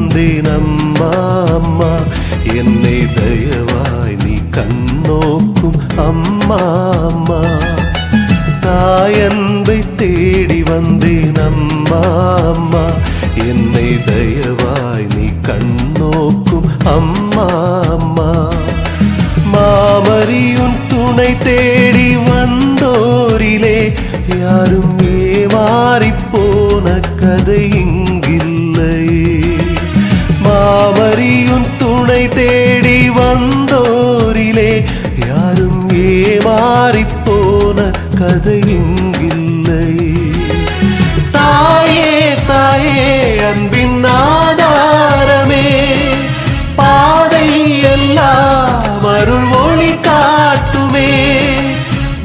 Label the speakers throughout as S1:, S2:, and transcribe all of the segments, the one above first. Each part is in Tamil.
S1: നന്ദിനമ്മ അമ്മ എന്നെ ദയവായി നീ കണ്ണോക്കും അമ്മ അമ്മ തായൻപൈ തേടി വന്ദിനമ്മ അമ്മ എന്നെ ദയവായി നീ കണ്ണോക്കും അമ്മ അമ്മ മാമറിയും തുണை തേടി വന്നോരിലെ യാരും ഏമാറിപ്പോന കഥയിങ് மாமரியுன் துணை தேடி வந்தோரிலே யாரும் ஏமாறி போன கதை தாயே தாயே அன்பின் ஆதாரமே பாதை எல்லாம் அருள் ஒளி காட்டுமே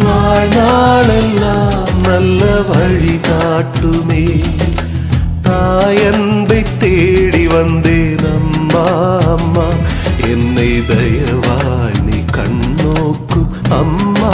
S1: வாழ்நாளெல்லாம் நல்ல வழி காட்டுமே. தாயன்பை தேடி வந்தேன் அம்மா அம்மா என்னை தயவாய் நீ கண்ணோக்கு அம்மா அம்மா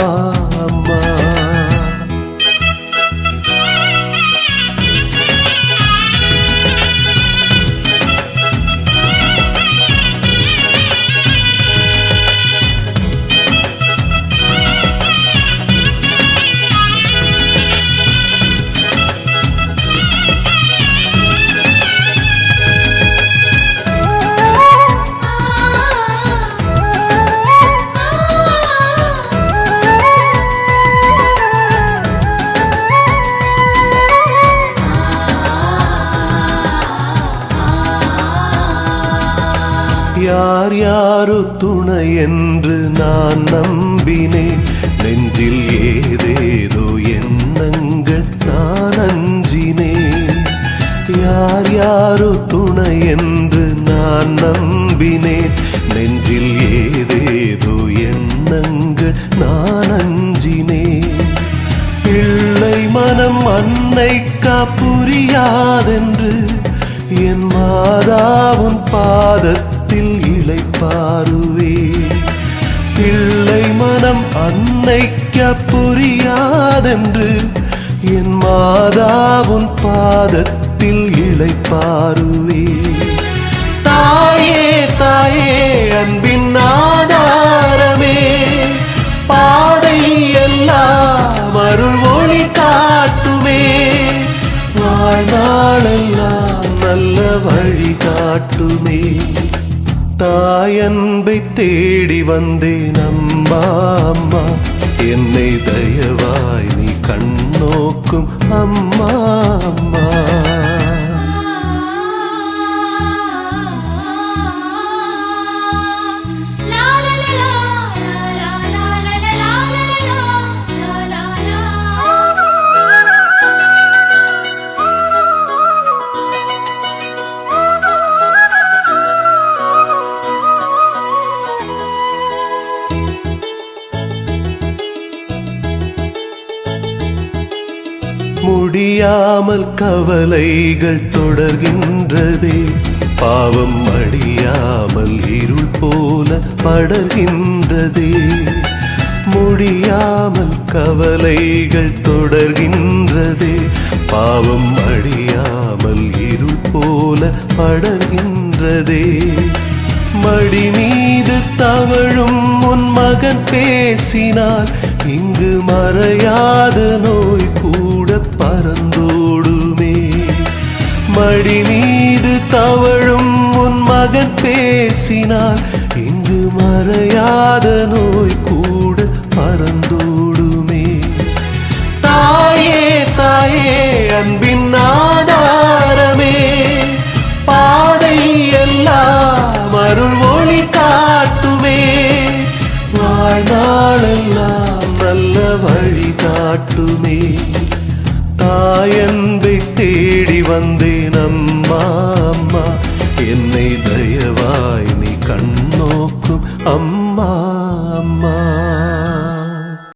S1: யார் யாரு துணை என்று நான் நம்பினேன். நெஞ்சில் ஏதேதோ எண்ணங்கள் நான் அஞ்சினேன். யார் யாரு துணை என்று நான் நம்பினேன். நெஞ்சில் ஏதேதோ எண்ணங்கள் நான் அஞ்சினேன். பிள்ளை மனம் அன்னைக்கா புரியாதென்று என் மாதாவும் பாதத்தை மனத்தில் இழைப்பாருவே பிள்ளை மனம் அன்னைக்க புரியாதென்று என் மாதாவும் பாதத்தில் இழைப்பாருவே தாயே தாயே அன்பின் ஆதாரமே. பாதை எல்லாம் அருள் ஒளி காட்டுமே. வாழ்நாளெல்லாம் நல்ல வழி காட்டுமே. தாயன்பை தேடி வந்தேன் அம்மா அம்மா. என்னை தயவாய் நீ கண்ணோக்கும் அம்மா அம்மா. முடியாமல் கவலைகள் தொடர்கின்றதே. பாவம் அடியாமல் இருள் போல படர்கின்றதே. முடியாமல் கவலைகள் தொடர்கின்றதே. பாவம் அடியாமல் இருள் போல படர்கின்றதே. மடி மீது தவழும் உன் மகன் பேசினால் இங்கு மறையாத நோய் கூட பறந்தோடுமே. மடி மீது தவழும் உன் மகன் பேசினார். இங்கு மறையாத நோய் கூட பறந்தோடுமே. தாயே தாயே அன்பின் நான் വന്ദിനമ്മാമ്മ എന്നെ ദയവായി നീ കണ്ണോക്കും അമ്മാമ്മ